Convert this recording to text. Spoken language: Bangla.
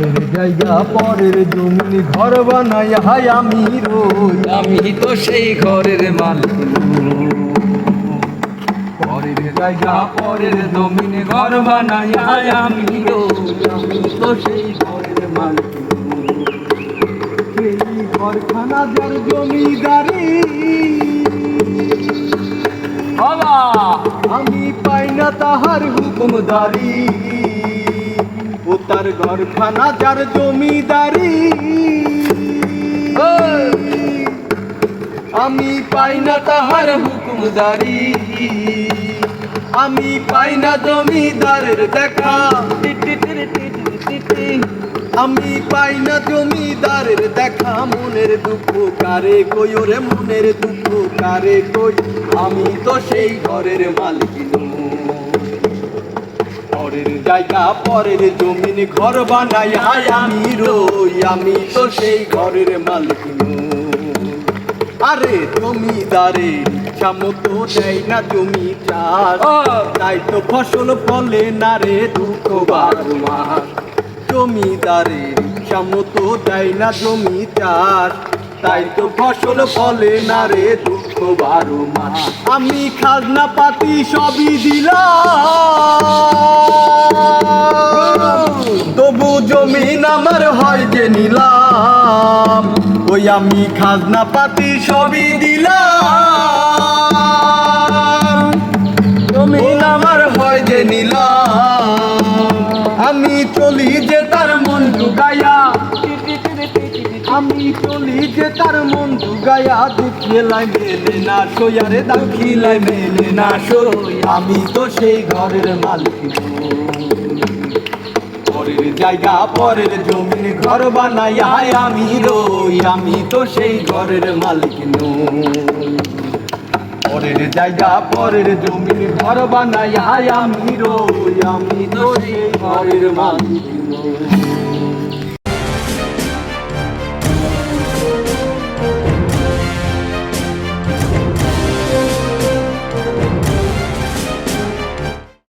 পরের জায়গা, পরের জমি ঘর বানাই। হাই আমি রই আমি তো সেই ঘরের মালিক। পরের জায়গা, পরের জমিন ঘর বানাই। আমি রই। আমি তো সেই ঘরের মালিক। সেই ঘরখানা যার জমিদারি। আমি পাই না তাহার হুকুমদারি। তার ঘরখানা যার জমিদারি। আমি পাই না তাহার হুকুমদারি। আমি পাই না জমিদারের দেখা। আমি পাই না জমিদারের দেখা। মনের দুঃখ কারে কই ওরে মনের দুঃখ কারে কই? আমি তো সেই ঘরের মালিক নই। জায়গা পরের জমিন ঘর বানাই। হাই আমি রই আমি তো সেই ঘরের মালিক। আরে জমিদারে ইচ্ছা মতো দেয় না জমি চাষ। তাই তো ফসল ফলে না রে দুঃখ বারো মাস জমিদারের ইচ্ছা মতো দেয় না জমি চাষ। তাই তো ফসল ফলে না রে দুঃখ বারো মাস আমি খাজনা পাতি সবই দিলাম। জমিন আমার হয় যে নিলাম, ওই আমি খাজনা পাতি সবই দিলাম জমিন আমার হয় যে নিলাম, আমি চলি যে তার মন গায়া আমি চলি যে তার মন গায়া দুখিলাই মেলে না সইয়ারে দাখিলাই মেলে না সই, আমি তো সেই ঘরের মালিক। পরের জায়গা, পরের জমিন ঘর বানাই আমি রই, আমি তো সেই ঘরের মালিক নই। পরের জায়গা, পরের জমিন ঘর বানাই আমি রই, আমি তো সেই ঘরের মালিক নই।